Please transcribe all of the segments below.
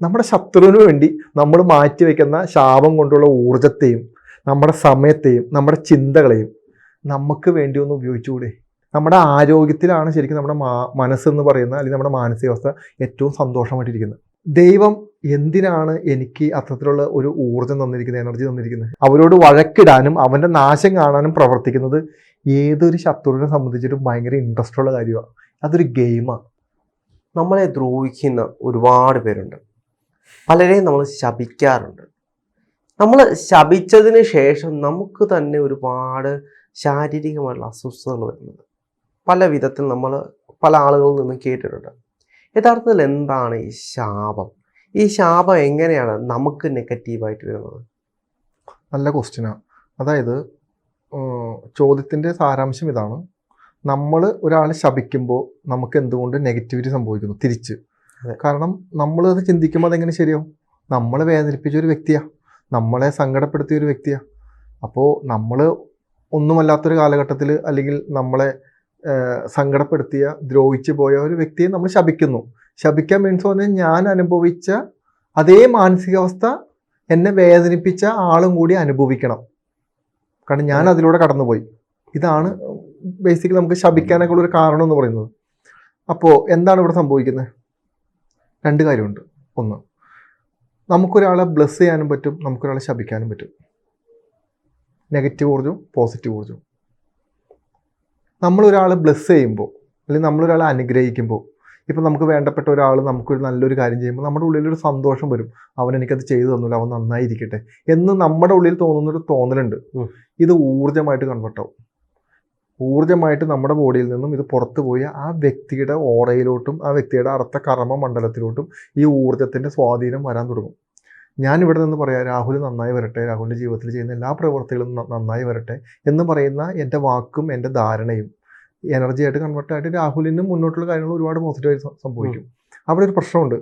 നമ്മുടെ ശത്രുവിന് വേണ്ടി നമ്മൾ മാറ്റിവെക്കുന്ന ശാപം കൊണ്ടുള്ള ഊർജത്തെയും നമ്മുടെ സമയത്തെയും നമ്മുടെ ചിന്തകളെയും നമുക്ക് വേണ്ടി ഒന്ന് ഉപയോഗിച്ചുകൂടെ? നമ്മുടെ ആരോഗ്യത്തിലാണ് ശരിക്കും നമ്മുടെ മാ മനസ്സെന്ന് പറയുന്ന അല്ലെങ്കിൽ നമ്മുടെ മാനസികാവസ്ഥ ഏറ്റവും സന്തോഷമായിട്ടിരിക്കുന്നത്. ദൈവം എന്തിനാണ് എനിക്ക് അത്തരത്തിലുള്ള ഒരു ഊർജം തന്നിരിക്കുന്നത് എനർജി തന്നിരിക്കുന്നത്? അവരോട് വഴക്കിടാനും അവന്റെ നാശം കാണാനും പ്രവർത്തിക്കുന്നത് ഏതൊരു ശത്രുവിനെ സംബന്ധിച്ചിട്ടും ഭയങ്കര ഇൻട്രസ്റ്റ് ഉള്ള കാര്യമാണ്. അതൊരു ഗെയിമാണ് നമ്മളെ ദ്രോഹിക്കുന്ന ഒരുപാട് പേരുണ്ട്. പലരെയും നമ്മൾ ശപിക്കാറുണ്ട്. നമ്മൾ ശപിച്ചതിന് ശേഷം നമുക്ക് തന്നെ ഒരുപാട് ശാരീരികമായിട്ടുള്ള അസ്വസ്ഥതകൾ വരുന്നത് പല വിധത്തിൽ നമ്മൾ പല ആളുകളിൽ നിന്ന് കേട്ടിട്ടുണ്ട്. യഥാർത്ഥത്തിൽ എന്താണ് ഈ ശാപം? ഈ ശാപം എങ്ങനെയാണ് നമുക്ക് നെഗറ്റീവായിട്ട് വരുന്നത്? നല്ല ക്വസ്റ്റ്യനാണ് അതായത് ചോദ്യത്തിന്റെ സാരാംശം ഇതാണ്. നമ്മൾ ഒരാളെ ശപിക്കുമ്പോൾ നമുക്ക് എന്തുകൊണ്ട് നെഗറ്റിവിറ്റി സംഭവിക്കുന്നു? തിരിച്ച്. കാരണം നമ്മൾ അത് ചിന്തിക്കുമ്പോൾ അതെങ്ങനെ ശരിയാവും? നമ്മളെ വേദനിപ്പിച്ച ഒരു വ്യക്തിയാണ് നമ്മളെ സങ്കടപ്പെടുത്തിയ ഒരു വ്യക്തിയാണ് അപ്പോൾ നമ്മൾ ഒന്നുമല്ലാത്തൊരു കാലഘട്ടത്തിൽ അല്ലെങ്കിൽ നമ്മളെ സങ്കടപ്പെടുത്തിയ ദ്രോഹിച്ചു പോയ ഒരു വ്യക്തിയെ നമ്മൾ ശപിക്കുന്നു. ശപിക്കാൻ മീൻസ് പറഞ്ഞാൽ ഞാൻ അനുഭവിച്ച അതേ മാനസികാവസ്ഥ എന്നെ വേദനിപ്പിച്ച ആളും കൂടി അനുഭവിക്കണം. കാരണം ഞാൻ അതിലൂടെ കടന്നുപോയി. ഇതാണ് ബേസിക്കലി നമുക്ക് ശപിക്കാനൊക്കെ ഉള്ള ഒരു കാരണം എന്ന് പറയുന്നത്. അപ്പോൾ എന്താണ് ഇവിടെ സംഭവിക്കുന്നത്? രണ്ട് കാര്യമുണ്ട്. ഒന്ന് നമുക്കൊരാളെ ബ്ലെസ് ചെയ്യാനും പറ്റും നമുക്കൊരാളെ ശപിക്കാനും പറ്റും. നെഗറ്റീവ് ഊർജവും പോസിറ്റീവ് ഊർജവും. നമ്മളൊരാളെ ബ്ലെസ് ചെയ്യുമ്പോൾ അല്ലെങ്കിൽ നമ്മളൊരാളെ അനുഗ്രഹിക്കുമ്പോൾ ഇപ്പം നമുക്ക് വേണ്ടപ്പെട്ട ഒരാൾ നമുക്കൊരു നല്ലൊരു കാര്യം ചെയ്യുമ്പോൾ നമ്മുടെ ഉള്ളിലൊരു സന്തോഷം വരും. അവൻ എനിക്കത് ചെയ്തു തന്നില്ല അവൻ നന്നായിരിക്കട്ടെ എന്ന് നമ്മുടെ ഉള്ളിൽ തോന്നുന്നൊരു തോന്നലുണ്ട്. ഇത് ഊർജമായിട്ട് കൺവേർട്ട് ആവും. ഊർജമായിട്ട് നമ്മുടെ ബോഡിയിൽ നിന്നും ഇത് പുറത്തു പോയി ആ വ്യക്തിയുടെ ഓറയിലോട്ടും ആ വ്യക്തിയുടെ അർത്ഥ കർമ്മ മണ്ഡലത്തിലോട്ടും ഈ ഊർജത്തിന്റെ സ്വാധീനം വരാൻ തുടങ്ങും. ഞാൻ ഇവിടെ നിന്ന് പറയാം രാഹുൽ നന്നായി വരട്ടെ രാഹുലിന്റെ ജീവിതത്തിൽ ചെയ്യുന്ന എല്ലാ പ്രവൃത്തികളും നന്നായി വരട്ടെ എന്ന് പറയുന്ന എന്റെ വാക്കും എന്റെ ധാരണയും എനർജി ആയിട്ട് കൺവേർട്ട് ആയിട്ട് രാഹുലിന് മുന്നോട്ടുള്ള കാര്യങ്ങൾ ഒരുപാട് പോസിറ്റീവായി സംഭവിക്കും. അവിടെ ഒരു പ്രശ്നമുണ്ട്.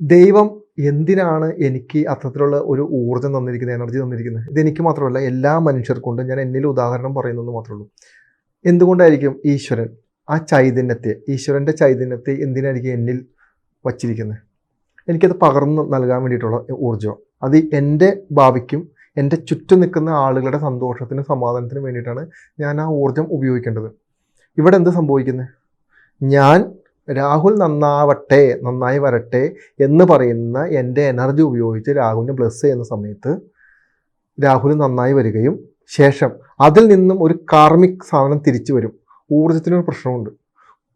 ദൈവം എന്തിനാണ് എനിക്ക് അത്തരത്തിലുള്ള ഒരു ഊർജം തന്നിരിക്കുന്നത് എനർജി തന്നിരിക്കുന്നത്? ഇതെനിക്ക് മാത്രമല്ല എല്ലാ മനുഷ്യർക്കൊണ്ടും ഞാൻ എന്നിൽ ഉദാഹരണം പറയുന്നത് മാത്രമേ ഉള്ളൂ എന്തുകൊണ്ടായിരിക്കും ഈശ്വരൻ ആ ചൈതന്യത്തെ ഈശ്വരന്റെ ചൈതന്യത്തെ എന്തിനായിരിക്കും എന്നിൽ വച്ചിരിക്കുന്നത്? എനിക്കത് പകർന്നു നൽകാൻ വേണ്ടിയിട്ടുള്ള ഊർജം. അത് എന്റെ ഭാവിക്കും എന്റെ ചുറ്റും നിൽക്കുന്ന ആളുകളുടെ സന്തോഷത്തിനും സമാധാനത്തിനും വേണ്ടിയിട്ടാണ് ഞാൻ ആ ഊർജം ഉപയോഗിക്കേണ്ടത്. ഇവിടെ എന്ത് സംഭവിക്കുന്നത്? ഞാൻ രാഹുൽ നന്നാവട്ടെ നന്നായി വരട്ടെ എന്ന് പറയുന്ന എന്റെ എനർജി ഉപയോഗിച്ച് രാഹുലിനെ ബ്ലസ് ചെയ്യുന്ന സമയത്ത് രാഹുൽ നന്നായി വരികയും ശേഷം അതിൽ നിന്നും ഒരു കാർമിക് സാധനം തിരിച്ചു വരും. ഊർജത്തിനൊരു പ്രശ്നമുണ്ട്.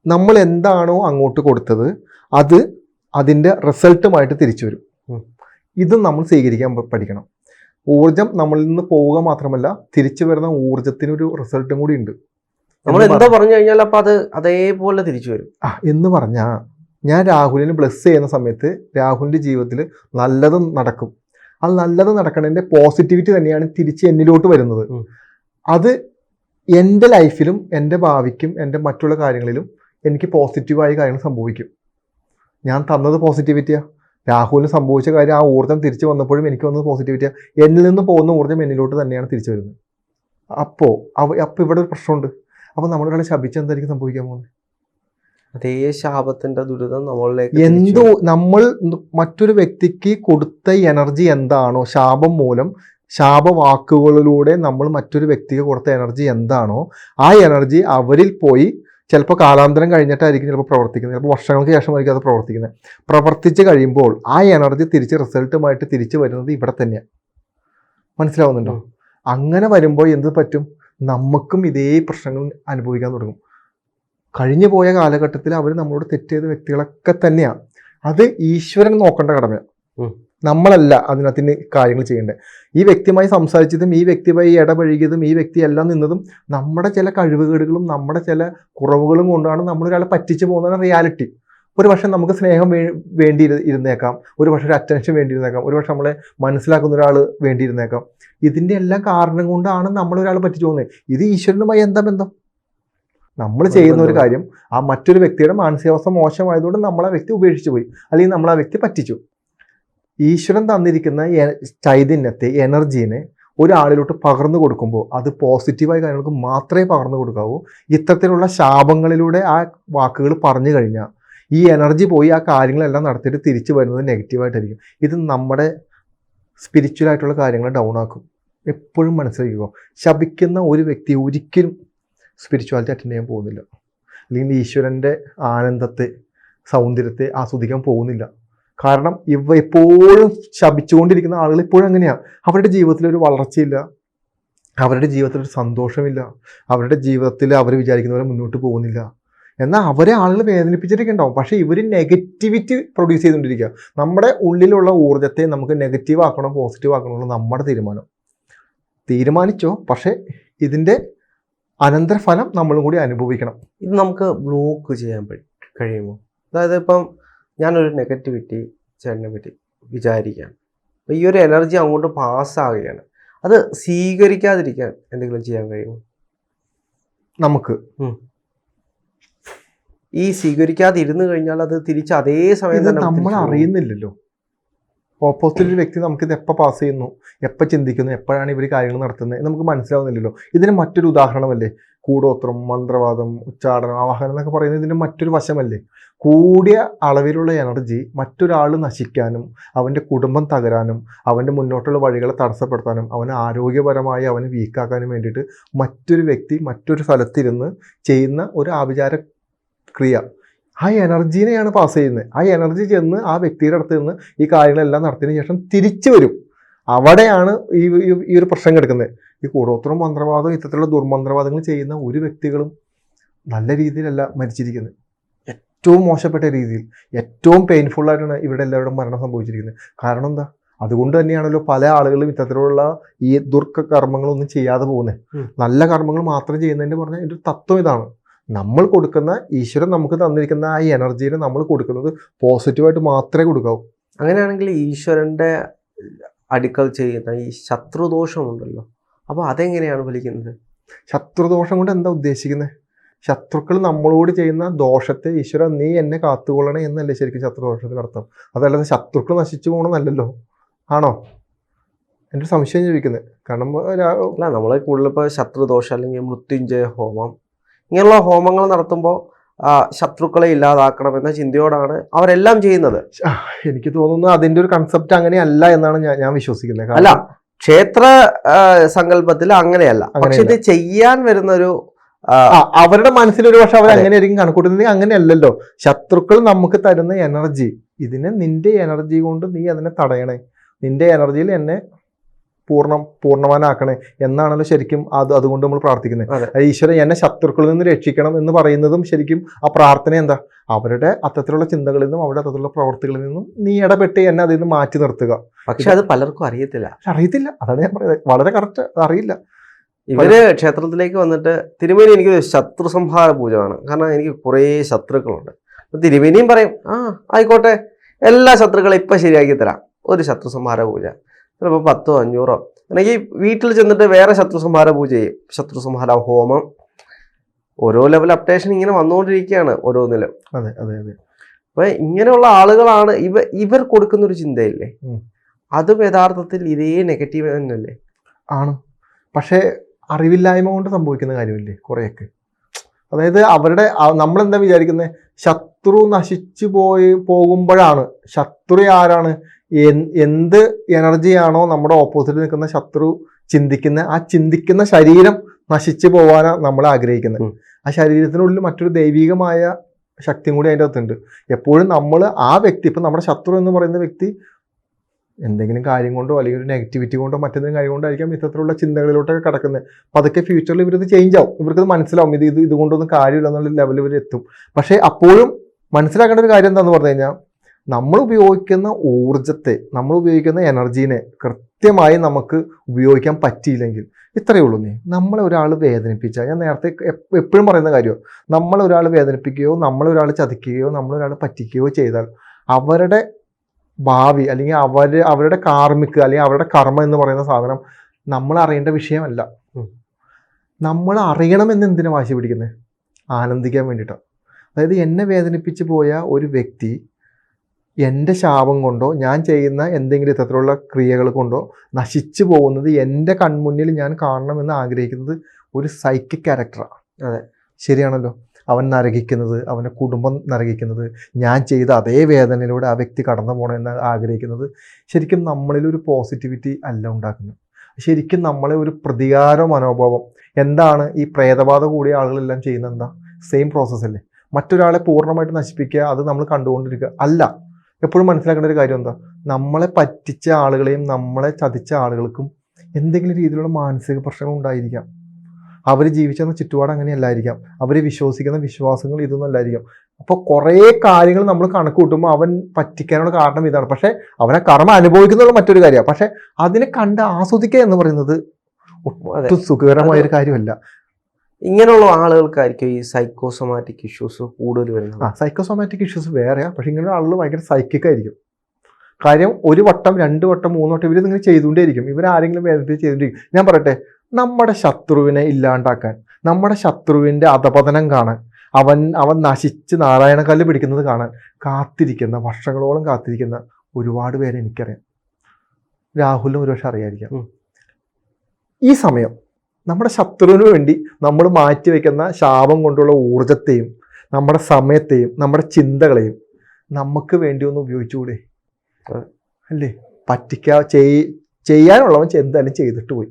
നമ്മൾ എന്താണോ അങ്ങോട്ട് കൊടുത്തത് അത് അതിന്റെ റിസൾട്ടുമായിട്ട് തിരിച്ചു വരും. ഇത് നമ്മൾ സ്വീകരിക്കാൻ പഠിക്കണം. ഊർജം നമ്മളിൽ നിന്ന് പോവുക മാത്രമല്ല തിരിച്ചു വരുന്ന ഊർജത്തിനൊരു റിസൾട്ടും കൂടി ഉണ്ട്. നമ്മൾ എന്താ പറഞ്ഞു കഴിഞ്ഞാൽ അപ്പൊ അത് അതേപോലെ തിരിച്ചു വരും. ആ എന്ന് പറഞ്ഞാൽ ഞാൻ രാഹുലിനെ ബ്ലെസ് ചെയ്യുന്ന സമയത്ത് രാഹുലിന്റെ ജീവിതത്തിൽ നല്ലതും നടക്കും. അത് നല്ലത് നടക്കണതിന്റെ പോസിറ്റിവിറ്റി തന്നെയാണ് തിരിച്ച് എന്നിലോട്ട് വരുന്നത്. അത് എന്റെ ലൈഫിലും എന്റെ ഭാവിക്കും എന്റെ മറ്റുള്ള കാര്യങ്ങളിലും എനിക്ക് പോസിറ്റീവായ കാര്യങ്ങൾ സംഭവിക്കും. ഞാൻ തന്നത് പോസിറ്റിവിറ്റിയാ രാഹുലിന് സംഭവിച്ച കാര്യം ആ ഊർജം തിരിച്ചു വന്നപ്പോഴും എനിക്ക് വന്നത് പോസിറ്റിവിറ്റിയാ എന്നിൽ നിന്ന് പോകുന്ന ഊർജം എന്നിലോട്ട് തന്നെയാണ് തിരിച്ചു വരുന്നത്. അപ്പോൾ അപ്പോൾ ഇവിടെ ഒരു പ്രശ്നമുണ്ട്. അപ്പോൾ നമ്മളൊരാളെ ശപിച്ച് എന്തായിരിക്കും സംഭവിക്കാൻ പോകുന്നത്? അതേ ശാപത്തിന്റെ ദുരിതം നമ്മളിലേക്ക് എന്തോ നമ്മൾ മറ്റൊരു വ്യക്തിക്ക് കൊടുത്ത എനർജി എന്താണോ ശാപം മൂലം ശാപവാക്കുകളിലൂടെ നമ്മൾ മറ്റൊരു വ്യക്തിക്ക് കൊടുത്ത എനർജി എന്താണോ ആ എനർജി അവരിൽ പോയി ചിലപ്പോൾ കാലാന്തരം കഴിഞ്ഞിട്ടായിരിക്കും ചിലപ്പോൾ പ്രവർത്തിക്കുന്നത്. ചിലപ്പോൾ വർഷങ്ങൾക്ക് ശേഷമായിരിക്കും അത് പ്രവർത്തിക്കുന്നത്. പ്രവർത്തിച്ച് കഴിയുമ്പോൾ ആ എനർജി തിരിച്ച് റിസൾട്ടുമായിട്ട് തിരിച്ചു വരുന്നത് ഇവിടെ തന്നെയാണ് മനസ്സിലാവുന്നുണ്ടോ? അങ്ങനെ വരുമ്പോൾ എന്ത് പറ്റും? നമുക്കും ഇതേ പ്രശ്നങ്ങൾ അനുഭവിക്കാൻ തുടങ്ങും. കഴിഞ്ഞു പോയ കാലഘട്ടത്തിൽ അവർ നമ്മളോട് തെറ്റ് ചെയ്ത വ്യക്തികളൊക്കെ തന്നെയാണ് അത് ഈശ്വരൻ നോക്കേണ്ട കടമയാണ്. നമ്മളല്ല അതിനകത്തിന് കാര്യങ്ങൾ ചെയ്യേണ്ടത്. ഈ വ്യക്തിയുമായി സംസാരിച്ചതും ഈ വ്യക്തിയുമായി ഇടപഴകിയതും ഈ വ്യക്തി എല്ലാം നിന്നതും നമ്മുടെ ചില കഴിവുകേടുകളും നമ്മുടെ ചില കുറവുകളും കൊണ്ടാണ് നമ്മളൊരാളെ പറ്റിച്ചു പോകുന്ന റിയാലിറ്റി ഒരു പക്ഷേ നമുക്ക് സ്നേഹം വേ വേണ്ടി ഇരുന്നേക്കാം. ഒരു പക്ഷേ ഒരു അറ്റൻഷൻ വേണ്ടിയിരുന്നേക്കാം. ഒരു പക്ഷേ നമ്മളെ മനസ്സിലാക്കുന്ന ഒരാൾ വേണ്ടിയിരുന്നേക്കാം. ഇതിന്റെ എല്ലാ കാരണം കൊണ്ടാണ് നമ്മളൊരാൾ പറ്റിച്ചു പോകുന്നത്. ഇത് ഈശ്വരനുമായി എന്താ ബന്ധം? നമ്മൾ ചെയ്യുന്ന ഒരു കാര്യം ആ മറ്റൊരു വ്യക്തിയുടെ മാനസികാവസ്ഥ മോശമായതുകൊണ്ട് നമ്മൾ ആ വ്യക്തി ഉപേക്ഷിച്ചു പോയി. അല്ലെങ്കിൽ നമ്മൾ ആ വ്യക്തി പറ്റിച്ചു. ഈശ്വരൻ തന്നിരിക്കുന്ന ചൈതന്യത്തെ എനർജീനെ ഒരാളിലോട്ട് പകർന്നു കൊടുക്കുമ്പോൾ അത് പോസിറ്റീവായ കാര്യങ്ങൾക്ക് മാത്രമേ പകർന്നു കൊടുക്കാവൂ. ഇത്തരത്തിലുള്ള ശാപങ്ങളിലൂടെ ആ വാക്കുകൾ പറഞ്ഞു കഴിഞ്ഞാൽ ഈ എനർജി പോയി ആ കാര്യങ്ങളെല്ലാം നടത്തിയിട്ട് തിരിച്ചു വരുന്നത് നെഗറ്റീവായിട്ടായിരിക്കും ഇത് നമ്മുടെ സ്പിരിച്വൽ ആയിട്ടുള്ള കാര്യങ്ങൾ ഡൗൺ ആക്കും. എപ്പോഴും മനസ്സിലാക്കുക ശപിക്കുന്ന ഒരു വ്യക്തി ഒരിക്കലും സ്പിരിച്വാലിറ്റി അറ്റൻഡ് ചെയ്യാൻ പോകുന്നില്ല. അല്ലെങ്കിൽ ഈശ്വരന്റെ ആനന്ദത്തെ സൗന്ദര്യത്തെ ആസ്വദിക്കാൻ പോകുന്നില്ല. കാരണം ഇവ എപ്പോഴും ശപിച്ചുകൊണ്ടിരിക്കുന്ന ആളുകൾ ഇപ്പോഴും അങ്ങനെയാണ് അവരുടെ ജീവിതത്തിൽ ഒരു വളർച്ചയില്ല. അവരുടെ ജീവിതത്തിൽ ഒരു സന്തോഷമില്ല. അവരുടെ ജീവിതത്തിൽ അവർ വിചാരിക്കുന്നവരെ മുന്നോട്ട് പോകുന്നില്ല. എന്നാൽ അവരെ ആളുകൾ വേദനിപ്പിച്ചിട്ടൊക്കെ ഉണ്ടാവും പക്ഷേ ഇവർ നെഗറ്റിവിറ്റി പ്രൊഡ്യൂസ് ചെയ്തുകൊണ്ടിരിക്കുക. നമ്മുടെ ഉള്ളിലുള്ള ഊർജത്തെ നമുക്ക് നെഗറ്റീവ് ആക്കണോ പോസിറ്റീവ് ആക്കണോ നമ്മുടെ തീരുമാനം. തീരുമാനിച്ചോ? പക്ഷേ ഇതിന്റെ അനന്തരഫലം നമ്മളും കൂടി അനുഭവിക്കണം. ഇത് നമുക്ക് ബ്ലോക്ക് ചെയ്യാൻ കഴിയുമോ? അതായത് ഇപ്പം ഞാനൊരു നെഗറ്റിവിറ്റി ചേട്ടനെ പറ്റി വിചാരിക്കുകയാണ്. അപ്പം ഈ ഒരു എനർജി അങ്ങോട്ട് പാസ്സാകുകയാണ് അത് സ്വീകരിക്കാതിരിക്കാൻ എന്തെങ്കിലും ചെയ്യാൻ കഴിയുമോ? നമുക്ക്. ഈ സ്വീകരിക്കാതെ ഇരുന്ന് കഴിഞ്ഞാൽ അത് തിരിച്ച് അതേ സമയം തന്നെ നമ്മൾ അറിയുന്നില്ലല്ലോ. ഓപ്പോസിറ്റ് ഒരു വ്യക്തി ഇത് എപ്പോൾ പാസ് ചെയ്യുന്നു? എപ്പോൾ ചിന്തിക്കുന്നു? എപ്പോഴാണ് ഇവർ കാര്യങ്ങൾ നടത്തുന്നത്? നമുക്ക് മനസ്സിലാവുന്നില്ലല്ലോ. ഇതിന് മറ്റൊരു ഉദാഹരണമല്ലേ? കൂടോത്രം മന്ത്രവാദം ഉച്ചാടനം ആവാഹനം എന്നൊക്കെ പറയുന്നത് ഇതിന്റെ മറ്റൊരു വശമല്ലേ? കൂടിയ അളവിലുള്ള എനർജി മറ്റൊരാൾ നശിക്കാനും അവന്റെ കുടുംബം തകരാനും അവന്റെ മുന്നോട്ടുള്ള വഴികളെ തടസ്സപ്പെടുത്താനും അവനെ ആരോഗ്യപരമായി അവനെ വീക്കാക്കാനും വേണ്ടിയിട്ട് മറ്റൊരു വ്യക്തി മറ്റൊരു സ്ഥലത്തിരുന്ന് ചെയ്യുന്ന ഒരു ആഭിചാര ക്രിയ. ആ എനർജീനെയാണ് പാസ് ചെയ്യുന്നത്. ആ എനർജി ചെന്ന് ആ വ്യക്തിയുടെ അടുത്ത് നിന്ന് ഈ കാര്യങ്ങളെല്ലാം നടത്തിയതിനു ശേഷം തിരിച്ചു വരും. അവിടെയാണ് ഈ ഈ- ഒരു പ്രശ്നം കിടക്കുന്നത്. ഈ കൂടോത്രം മന്ത്രവാദം ഇത്തരത്തിലുള്ള ദുർമന്ത്രവാദങ്ങൾ ചെയ്യുന്ന ഒരു വ്യക്തികളും നല്ല രീതിയിലല്ല മരിച്ചിരിക്കുന്നത്. ഏറ്റവും മോശപ്പെട്ട രീതിയിൽ ഏറ്റവും പെയിൻഫുൾ ആയിട്ടാണ് ഇവിടെ എല്ലാവരും മരണം സംഭവിച്ചിരിക്കുന്നത്. കാരണം എന്താ? അതുകൊണ്ട് തന്നെയാണല്ലോ പല ആളുകളും ഇത്തരത്തിലുള്ള ഈ ദുർക്ക കർമ്മങ്ങളൊന്നും ചെയ്യാതെ പോകുന്നത്. നല്ല കർമ്മങ്ങൾ മാത്രം ചെയ്യുന്നതിന്റെ പറഞ്ഞാൽ ഒരു തത്വം ഇതാണ്. നമ്മൾ കൊടുക്കുന്ന ഈശ്വരൻ നമുക്ക് തന്നിരിക്കുന്ന ആ എനർജീനെ നമ്മൾ കൊടുക്കുന്നത് പോസിറ്റീവായിട്ട് മാത്രമേ കൊടുക്കാവൂ. അങ്ങനെയാണെങ്കിൽ ഈശ്വരന്റെ അടുക്കൽ ചെയ്യുന്ന ഈ ശത്രുദോഷമുണ്ടല്ലോ അപ്പോൾ അതെങ്ങനെയാണ് ഫലിക്കുന്നത്? ശത്രുദോഷം കൊണ്ട് എന്താ ഉദ്ദേശിക്കുന്നത്? ശത്രുക്കൾ നമ്മളോട് ചെയ്യുന്ന ദോഷത്തെ ഈശ്വര നീ എന്നെ കാത്തുകൊള്ളണേ എന്നല്ലേ ശരിക്കും ശത്രുദോഷത്തിന് അർത്ഥം. അതല്ലാതെ ശത്രുക്കൾ നശിച്ചു പോകണമെന്നല്ലല്ലോ. ആണോ? എന്റെ സംശയം ചോദിക്കുന്നത്. കാരണം അല്ല നമ്മളെ കൂടുതൽ ഇപ്പോൾ ശത്രുദോഷം അല്ലെങ്കിൽ മൃത്യുഞ്ജയ ഹോമം ഇങ്ങനെയുള്ള ഹോമങ്ങൾ നടത്തുമ്പോൾ ശത്രുക്കളെ ഇല്ലാതാക്കണം എന്ന ചിന്തയോടാണ് അവരെല്ലാം ചെയ്യുന്നത്. എനിക്ക് തോന്നുന്നു അതിന്റെ ഒരു കൺസെപ്റ്റ് അങ്ങനെയല്ല എന്നാണ് ഞാൻ ഞാൻ വിശ്വസിക്കുന്നത്. അല്ല ക്ഷേത്ര സങ്കല്പത്തിൽ അങ്ങനെയല്ല. പക്ഷെ ഇത് ചെയ്യാൻ വരുന്ന ഒരു അവരുടെ മനസ്സിൽ ഒരു പക്ഷെ അവർ. അങ്ങനെയായിരിക്കും കണക്കൂട്ടുന്നത്. അങ്ങനെയല്ലല്ലോ. ശത്രുക്കൾ നമുക്ക് തരുന്ന എനർജി ഇതിനെ നിന്റെ എനർജി കൊണ്ട് നീ അതിനെ തടയണേ. നിന്റെ എനർജിയിൽ എന്നെ പൂർണം പൂർണവാനാക്കണേ എന്നാണല്ലോ ശരിക്കും അത് അതുകൊണ്ട് നമ്മൾ പ്രാർത്ഥിക്കുന്നത്. ഈശ്വരൻ എന്നെ ശത്രുക്കളിൽ നിന്ന് രക്ഷിക്കണം എന്ന് പറയുന്നതും ശരിക്കും ആ പ്രാർത്ഥന എന്താ? അവരുടെ അത്തരത്തിലുള്ള ചിന്തകളിൽ നിന്നും അവരുടെ അത്തരത്തിലുള്ള പ്രവർത്തികളിൽ നിന്നും നീ ഇടപെട്ട് എന്നെ അതിൽ നിന്ന് മാറ്റി നിർത്തുക. പക്ഷെ അത് പലർക്കും അറിയത്തില്ല. അറിയത്തില്ല. അതാണ് ഞാൻ പറയുന്നത്. വളരെ കറക്റ്റ് അറിയില്ല. ഇവർ ക്ഷേത്രത്തിലേക്ക് വന്നിട്ട് തിരുമേനി എനിക്ക് ശത്രു സംഹാര പൂജമാണ് കാരണം എനിക്ക് കുറേ ശത്രുക്കളുണ്ട്. അപ്പൊ തിരുമേനിയും പറയും ആ ആയിക്കോട്ടെ. എല്ലാ ശത്രുക്കളും ഇപ്പൊ ശരിയാക്കി തരാം. ഒരു ശത്രു സംഹാര പൂജ. ചിലപ്പോൾ പത്തോ അഞ്ഞൂറോ. അല്ലെങ്കിൽ വീട്ടിൽ ചെന്നിട്ട് വേറെ ശത്രു സംഹാര പൂജ ചെയ്യും. ശത്രു സംഹാര ഹോമം. ഓരോ ലെവൽ അപ്ഡേഷൻ ഇങ്ങനെ വന്നുകൊണ്ടിരിക്കുകയാണ് ഓരോന്നിലും. അതെ അതെ അതെ. അപ്പൊ ഇങ്ങനെയുള്ള ആളുകളാണ് ഇവ ഇവർ കൊടുക്കുന്ന ഒരു ചിന്തയില്ലേ. അതും യഥാർത്ഥത്തിൽ ഇതേ നെഗറ്റീവ് തന്നെയല്ലേ? ആണ്. പക്ഷേ അറിവില്ലായ്മ കൊണ്ട് സംഭവിക്കുന്ന കാര്യമില്ലേ കുറേയൊക്കെ? അതായത് അവരുടെ നമ്മളെന്താ വിചാരിക്കുന്നത് ശത്രു നശിച്ചു പോയി പോകുമ്പോഴാണ്. ശത്രു ആരാണ് എന്ത് എനർജിയാണോ നമ്മുടെ ഓപ്പോസിറ്റ് നിൽക്കുന്ന ശത്രു ചിന്തിക്കുന്ന ആ ചിന്തിക്കുന്ന ശരീരം നശിച്ചു പോവാനാണ് നമ്മൾ ആഗ്രഹിക്കുന്നത്. ആ ശരീരത്തിനുള്ളിൽ മറ്റൊരു ദൈവികമായ ശക്തിയും കൂടി അതിന്റെ അകത്തുണ്ട്. എപ്പോഴും നമ്മൾ ആ വ്യക്തി ഇപ്പം നമ്മുടെ ശത്രു എന്ന് പറയുന്ന വ്യക്തി എന്തെങ്കിലും കാര്യം കൊണ്ടോ അല്ലെങ്കിൽ ഒരു നെഗറ്റിവിറ്റി കൊണ്ടോ മറ്റെന്തെങ്കിലും കാര്യം കൊണ്ടോ ആയിരിക്കാം ഇത്തരത്തിലുള്ള ചിന്തകളിലോട്ടൊക്കെ കിടക്കുന്നത്. അപ്പോൾ അതൊക്കെ ഫ്യൂച്ചറിൽ ഇവരത് ചേഞ്ച് ആവും. ഇവർക്കത് മനസ്സിലാവും. ഇത് ഇത് ഇതുകൊണ്ടൊന്നും കാര്യമില്ല എന്നുള്ള ലെവലിൽ ഇവർ എത്തും. പക്ഷേ അപ്പോഴും മനസ്സിലാക്കേണ്ട ഒരു കാര്യം എന്താണെന്ന് പറഞ്ഞു കഴിഞ്ഞാൽ നമ്മൾ ഉപയോഗിക്കുന്ന ഊർജത്തെ നമ്മൾ ഉപയോഗിക്കുന്ന എനർജീനെ കൃത്യമായി നമുക്ക് ഉപയോഗിക്കാൻ പറ്റിയില്ലെങ്കിൽ ഇത്രയേ ഉള്ളൂ നീ. നമ്മളെ ഒരാൾ വേദനിപ്പിച്ചാൽ ഞാൻ നേരത്തെ എപ്പോഴും പറയുന്ന കാര്യമോ നമ്മളെ ഒരാൾ വേദനിപ്പിക്കുകയോ നമ്മളൊരാൾ ചതിക്കുകയോ നമ്മളൊരാൾ പറ്റിക്കുകയോ ചെയ്താൽ അവരുടെ ഭാവി അല്ലെങ്കിൽ അവർ അവരുടെ കാർമിക് അല്ലെങ്കിൽ അവരുടെ കർമ്മ എന്ന് പറയുന്ന സാധനം നമ്മൾ അറിയേണ്ട വിഷയമല്ല. നമ്മൾ അറിയണമെന്ന് എന്തിനാണ് വാശി പിടിക്കുന്നത് ആനന്ദിക്കാൻ വേണ്ടിയിട്ടാണ് അതായത് എന്നെ വേദനിപ്പിച്ച് പോയ ഒരു വ്യക്തി എന്റെ ശാപം കൊണ്ടോ ഞാൻ ചെയ്യുന്ന എന്തെങ്കിലും ഇത്തരത്തിലുള്ള ക്രിയകൾ കൊണ്ടോ നശിച്ചു പോകുന്നത് എന്റെ കൺമുന്നിൽ ഞാൻ കാണണമെന്ന് ആഗ്രഹിക്കുന്നത് ഒരു സൈക്കിക് ക്യാരക്ടറാണ് അതെ. ശരിയാണല്ലോ. അവൻ നരകിക്കുന്നത് അവന്റെ കുടുംബം നരകിക്കുന്നത് ഞാൻ ചെയ്ത അതേ വേദനയിലൂടെ ആ വ്യക്തി കടന്നു പോകണമെന്ന് ആഗ്രഹിക്കുന്നത് ശരിക്കും നമ്മളിൽ ഒരു പോസിറ്റിവിറ്റി അല്ല ഉണ്ടാക്കുന്നത്. ശരിക്കും നമ്മളെ ഒരു പ്രതികാര മനോഭാവം. എന്താണ് ഈ പ്രേതബാധ കൂടിയ ആളുകളെല്ലാം ചെയ്യുന്നത്? എന്താ? സെയിം പ്രോസസ്സല്ലേ മറ്റൊരാളെ പൂർണമായിട്ട് നശിപ്പിക്കുക അത് നമ്മൾ കണ്ടുകൊണ്ടിരിക്കുക. അല്ല. എപ്പോഴും മനസ്സിലാക്കേണ്ട ഒരു കാര്യം എന്താ നമ്മളെ പറ്റിച്ച ആളുകളെയും നമ്മളെ ചതിച്ച ആളുകൾക്കും എന്തെങ്കിലും രീതിയിലുള്ള മാനസിക പ്രശ്നങ്ങൾ ഉണ്ടായിരിക്കാം. അവർ ജീവിച്ചെന്ന ചുറ്റുപാട് അങ്ങനെയല്ലായിരിക്കാം. അവർ വിശ്വസിക്കുന്ന വിശ്വാസങ്ങൾ ഇതൊന്നും അല്ലായിരിക്കാം. അപ്പോൾ കുറേ കാര്യങ്ങൾ നമ്മൾ കണക്ക് കൂട്ടുമ്പോൾ അവൻ പറ്റിക്കാനുള്ള കാരണം ഇതാണ്. പക്ഷേ അവനെ കർമ്മം അനുഭവിക്കുന്നുള്ള മറ്റൊരു കാര്യമാണ്. പക്ഷേ അതിനെ കണ്ട് ആസ്വദിക്കുക എന്ന് പറയുന്നത് ഒട്ടും സുഖകരമായ ഒരു കാര്യമല്ല. ഇങ്ങനെയുള്ള ആളുകൾക്കായിരിക്കും ഈ സൈക്കോസൊമാറ്റിക് ഇഷ്യൂസ് കൂടുതൽ വരുന്നത്. ആ സൈക്കോസൊമാറ്റിക് ഇഷ്യൂസ് വേറെയാ. പക്ഷെ ഇങ്ങനെയുള്ള ആളുകൾ ഭയങ്കര സൈക്കിക് ആയിരിക്കും. കാര്യം ഒരു വട്ടം രണ്ട് വട്ടം മൂന്ന് വട്ടം ഇവർ ഇങ്ങനെ ചെയ്തുകൊണ്ടേയിരിക്കും. ഇവർ ആരെങ്കിലും വേദനിപ്പിച്ച് ചെയ്തുകൊണ്ടിരിക്കും ഞാൻ പറയട്ടെ നമ്മുടെ ശത്രുവിനെ ഇല്ലാണ്ടാക്കാൻ നമ്മുടെ ശത്രുവിന്റെ അധപതനം കാണാൻ അവൻ അവൻ നശിച്ച് നാരായണക്കല്ല് പിടിക്കുന്നത് കാണാൻ കാത്തിരിക്കുന്ന വർഷങ്ങളോളം കാത്തിരിക്കുന്ന ഒരുപാട് പേരെ എനിക്കറിയാം. രാഹുലിനും ഒരുപക്ഷെ അറിയാമായിരിക്കാം ഈ സമയം നമ്മുടെ ശത്രുവിന് വേണ്ടി നമ്മൾ മാറ്റിവെക്കുന്ന ശാപം കൊണ്ടുള്ള ഊർജത്തെയും നമ്മുടെ സമയത്തെയും നമ്മുടെ ചിന്തകളെയും നമുക്ക് വേണ്ടി ഒന്ന് ഉപയോഗിച്ചുകൂടെ? അല്ലേ? പറ്റിക്കാ ചെയ് ചെയ്യാനുള്ളവൻ എന്തായാലും ചെയ്തിട്ട് പോയി.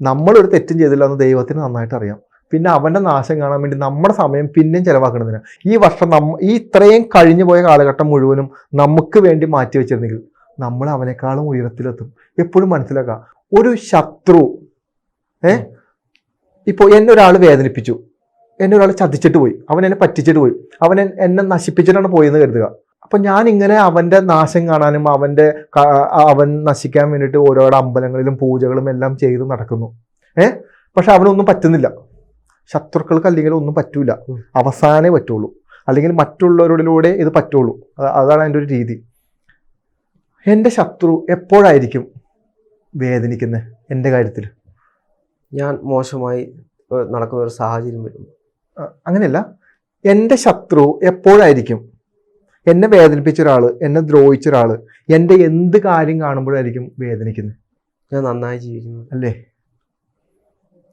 നമ്മളൊരു തെറ്റും ചെയ്തില്ല എന്ന് ദൈവത്തിന് നന്നായിട്ട് അറിയാം. പിന്നെ അവന്റെ നാശം കാണാൻ വേണ്ടി നമ്മുടെ സമയം പിന്നെയും ചിലവാക്കണതിന്. ഈ വർഷം നമ്മ ഈ ഇത്രയും കഴിഞ്ഞു പോയ കാലഘട്ടം മുഴുവനും നമുക്ക് വേണ്ടി മാറ്റി വെച്ചിരുന്നെങ്കിൽ നമ്മൾ അവനേക്കാളും ഉയരത്തിലെത്തും. എപ്പോഴും മനസ്സിലാക്കുക ഒരു ശത്രു ഏ? ഇപ്പോൾ എന്നെ ഒരാൾ വേദനിപ്പിച്ചു. എന്നെ ഒരാൾ ചതിച്ചിട്ട് പോയി. അവൻ എന്നെ പറ്റിച്ചിട്ട് പോയി. അവൻ എന്നെ നശിപ്പിച്ചിട്ടാണ് പോയെന്ന് കരുതുക. അപ്പൊ ഞാൻ ഇങ്ങനെ അവന്റെ നാശം കാണാനും അവന്റെ അവൻ നശിക്കാൻ വേണ്ടിയിട്ട് ഓരോരോ അമ്പലങ്ങളിലും പൂജകളും എല്ലാം ചെയ്ത് നടക്കുന്നു. ഏ? പക്ഷെ അവനൊന്നും പറ്റുന്നില്ല. ശത്രുക്കൾക്ക് അല്ലെങ്കിൽ ഒന്നും പറ്റൂല. അവസാനേ പറ്റുള്ളൂ. അല്ലെങ്കിൽ മറ്റുള്ളവരിലൂടെ ഇത് പറ്റുള്ളൂ. അതാണ് അതിന്റെ ഒരു രീതി. എന്റെ ശത്രു എപ്പോഴായിരിക്കും വേദനിക്കുന്നത്? എന്റെ കാര്യത്തിൽ. ഞാൻ മോശമായി നടക്കുന്ന ഒരു സാഹചര്യം വരും. അങ്ങനെയല്ല. എന്റെ ശത്രു എപ്പോഴായിരിക്കും? എന്നെ വേദനിപ്പിച്ച ഒരാൾ എന്നെ ദ്രോഹിച്ച ഒരാൾ എന്റെ എന്ത് കാര്യം കാണുമ്പോഴായിരിക്കും വേദനിക്കുന്നത്? ഞാൻ നന്നായി ജീവിക്കുന്നു. അല്ലേ?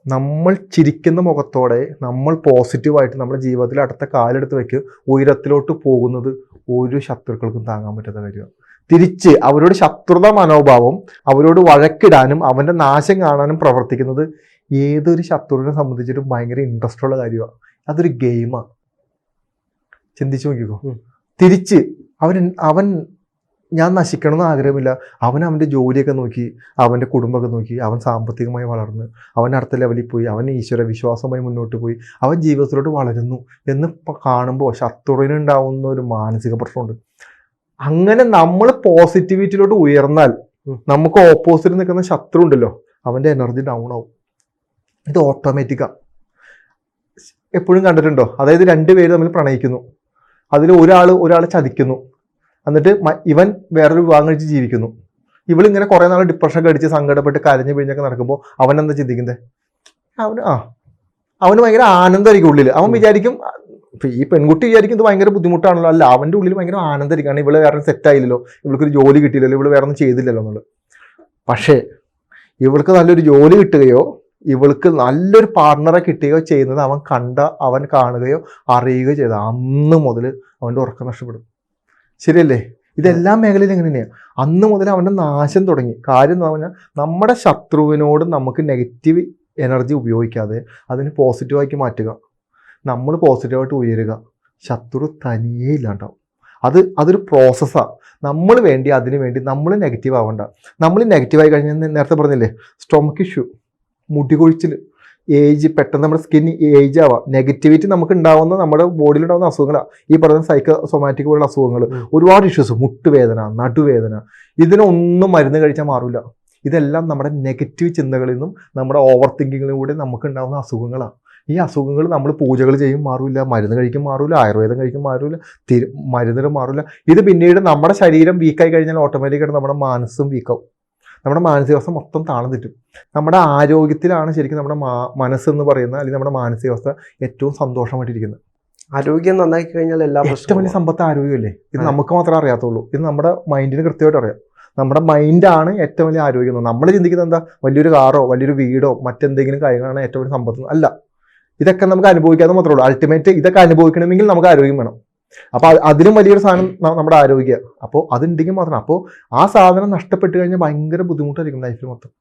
നമ്മൾ ചിരിക്കുന്ന മുഖത്തോടെ നമ്മൾ പോസിറ്റീവായിട്ട് നമ്മുടെ ജീവിതത്തിൽ അടുത്ത കാലെടുത്ത് വയ്ക്കുക ഉയരത്തിലോട്ട് പോകുന്നത് ഒരു ശത്രുക്കൾക്കും താങ്ങാൻ പറ്റാത്ത കാര്യമാണ്. തിരിച്ച് അവരോട് ശത്രുത മനോഭാവം അവരോട് വഴക്കിടാനും അവന്റെ നാശം കാണാനും പ്രവർത്തിക്കുന്നത് ഏതൊരു ശത്രുവിനെ സംബന്ധിച്ചിട്ടും ഭയങ്കര ഇൻട്രസ്റ്റ് ഉള്ള കാര്യമാണ്. അതൊരു ഗെയിമാണ് ചിന്തിച്ചു നോക്കിക്കോ. തിരിച്ച് അവൻ അവൻ ഞാൻ നശിക്കണമെന്ന് ആഗ്രഹമില്ല. അവൻ അവന്റെ ജോലിയൊക്കെ നോക്കി അവന്റെ കുടുംബമൊക്കെ നോക്കി അവൻ സാമ്പത്തികമായി വളർന്ന് അവൻ അടുത്ത ലെവലിൽ പോയി അവൻ ഈശ്വര വിശ്വാസമായി മുന്നോട്ട് പോയി അവൻ ജീവിതത്തിലോട്ട് വളരുന്നു എന്ന് കാണുമ്പോൾ ശത്രുവിനുണ്ടാവുന്ന ഒരു മാനസിക പ്രശ്നമുണ്ട്. അങ്ങനെ നമ്മൾ പോസിറ്റിവിറ്റിയിലോട്ട് ഉയർന്നാൽ നമുക്ക് ഓപ്പോസിറ്റ് നിൽക്കുന്ന ശത്രു ഉണ്ടല്ലോ അവന്റെ എനർജി ഡൗൺ ആവും. ഇത് ഓട്ടോമാറ്റിക്കാണ് എപ്പോഴും കണ്ടിട്ടുണ്ടോ? അതായത് രണ്ട് പേര് തമ്മിൽ പ്രണയിക്കുന്നു. അതിൽ ഒരാൾ ഒരാളെ ചതിക്കുന്നു. എന്നിട്ട് ഇവൻ വേറൊരു വിവാഹം കഴിച്ച് ജീവിക്കുന്നു. ഇവളിങ്ങനെ കുറെ നാൾ ഡിപ്രഷൻ അടിച്ച് സങ്കടപ്പെട്ട് കരഞ്ഞു പിഴിഞ്ഞൊക്കെ നടക്കുമ്പോൾ അവൻ എന്താ ചിന്തിക്കുന്നത് അവന് ആ. അവന് ഭയങ്കര ആനന്ദമായിരിക്കും ഉള്ളിൽ അവൻ വിചാരിക്കും ഇപ്പൊ ഈ പെൺകുട്ടി വിചാരിക്കും ഇത് ഭയങ്കര ബുദ്ധിമുട്ടാണല്ലോ. അല്ല അവന്റെ ഉള്ളിൽ ഭയങ്കര ആനന്ദമായിരിക്കും. കാരണം ഇവൾ വേറെ സെറ്റായില്ലല്ലോ ഇവൾക്കൊരു ജോലി കിട്ടിയില്ലല്ലോ. ഇവൾ വേറെ ഒന്നും ചെയ്തില്ലല്ലോ എന്നുള്ളത്. പക്ഷേ ഇവൾക്ക് നല്ലൊരു ജോലി കിട്ടുകയോ ഇവൾക്ക് നല്ലൊരു പാർട്ണറെ കിട്ടുകയോ ചെയ്യുന്നത് അവൻ കണ്ട അവൻ കാണുകയോ അറിയുകയോ ചെയ്ത അന്ന് മുതൽ അവന്റെ ഉറക്കം നഷ്ടപ്പെടും. ശരിയല്ലേ? ഇതെല്ലാ മേഖലയിലും എങ്ങനെ തന്നെയാണ് അന്ന് മുതൽ അവന്റെ നാശം തുടങ്ങി. കാര്യം എന്ന് പറഞ്ഞാൽ നമ്മുടെ ശത്രുവിനോട് നമുക്ക് നെഗറ്റീവ് എനർജി ഉപയോഗിക്കാതെ അതിന് പോസിറ്റീവാക്കി മാറ്റുക. നമ്മൾ പോസിറ്റീവായിട്ട് ഉയരുക. ശത്രു തനിയേ ഇല്ലാണ്ടാവും. അത് അതൊരു പ്രോസസ്സാണ് നമ്മൾ വേണ്ടി അതിന് വേണ്ടി നമ്മൾ നെഗറ്റീവ് ആവണ്ട. നമ്മൾ നെഗറ്റീവായി കഴിഞ്ഞാൽ നേരത്തെ പറഞ്ഞില്ലേ? സ്റ്റൊമക്ക് ഇഷ്യൂ മുടി കൊഴിച്ചിൽ ഏജ് പെട്ടെന്ന് നമ്മുടെ സ്കിൻ ഏജ് ആവാം. നെഗറ്റിവിറ്റി നമുക്ക് ഉണ്ടാവുന്ന നമ്മുടെ ബോഡിയിൽ ഉണ്ടാകുന്ന അസുഖങ്ങളാണ് ഈ പറയുന്ന സൈക്കോ സൊമാറ്റിക് പോലുള്ള അസുഖങ്ങൾ. ഒരുപാട് ഇഷ്യൂസ് മുട്ടുവേദന നടുവേദന. ഇതിനൊന്നും മരുന്ന് കഴിച്ചാൽ മാറില്ല ഇതെല്ലാം നമ്മുടെ നെഗറ്റീവ് ചിന്തകളിൽ നിന്നും നമ്മുടെ ഓവർ തിങ്കിങ്ങിലൂടെ നമുക്ക് ഉണ്ടാകുന്ന അസുഖങ്ങളാണ് ഈ അസുഖങ്ങൾ നമ്മൾ പൂജകൾ ചെയ്യും മാറില്ല മരുന്ന് കഴിക്കും മാറില്ല ആയുർവേദം കഴിക്കും മാറില്ല തിരു മരുന്നിന് മാറില്ല ഇത് പിന്നീട് നമ്മുടെ ശരീരം വീക്കായി കഴിഞ്ഞാൽ ഓട്ടോമാറ്റിക്കായിട്ട് നമ്മുടെ മനസ്സും വീക്കാവും നമ്മുടെ മാനസികാവസ്ഥ മൊത്തം താളം തെറ്റും. നമ്മുടെ ആരോഗ്യത്തിലാണ് ശരിക്കും നമ്മുടെ മാ മനസ്സെന്ന് പറയുന്ന അല്ലെങ്കിൽ നമ്മുടെ മാനസികാവസ്ഥ ഏറ്റവും സന്തോഷമായിട്ടിരിക്കുന്നത് ആരോഗ്യം നന്നാക്കി കഴിഞ്ഞാൽ എല്ലാ ഏറ്റവും വലിയ സമ്പത്ത് ആരോഗ്യമല്ലേ? ഇത്. നമുക്ക് മാത്രമേ അറിയാത്തുള്ളൂ. ഇത് നമ്മുടെ മൈൻഡിന് കൃത്യമായിട്ട് അറിയാം. നമ്മുടെ മൈൻഡാണ് ഏറ്റവും വലിയ ആരോഗ്യം. നമ്മൾ ചിന്തിക്കുന്നത് എന്താ? വലിയൊരു കാറോ വലിയൊരു വീടോ മറ്റെന്തെങ്കിലും കാര്യങ്ങളാണ് ഏറ്റവും വലിയ സമ്പത്ത്. അല്ല. ഇതൊക്കെ നമുക്ക് അനുഭവിക്കാതെ മാത്രമേ ഉള്ളൂ. അൾട്ടിമേറ്റ് ഇതൊക്കെ അനുഭവിക്കണമെങ്കിൽ നമുക്ക് ആരോഗ്യം വേണം. അപ്പൊ അത് അതിലും വലിയൊരു സാധനം നമ്മുടെ ആരോഗ്യം. അപ്പോൾ അതുണ്ടെങ്കിൽ മാത്രം. അപ്പോൾ ആ സാധനം നഷ്ടപ്പെട്ട് കഴിഞ്ഞാൽ ഭയങ്കര ബുദ്ധിമുട്ടായിരിക്കും ലൈഫിൽ മൊത്തം.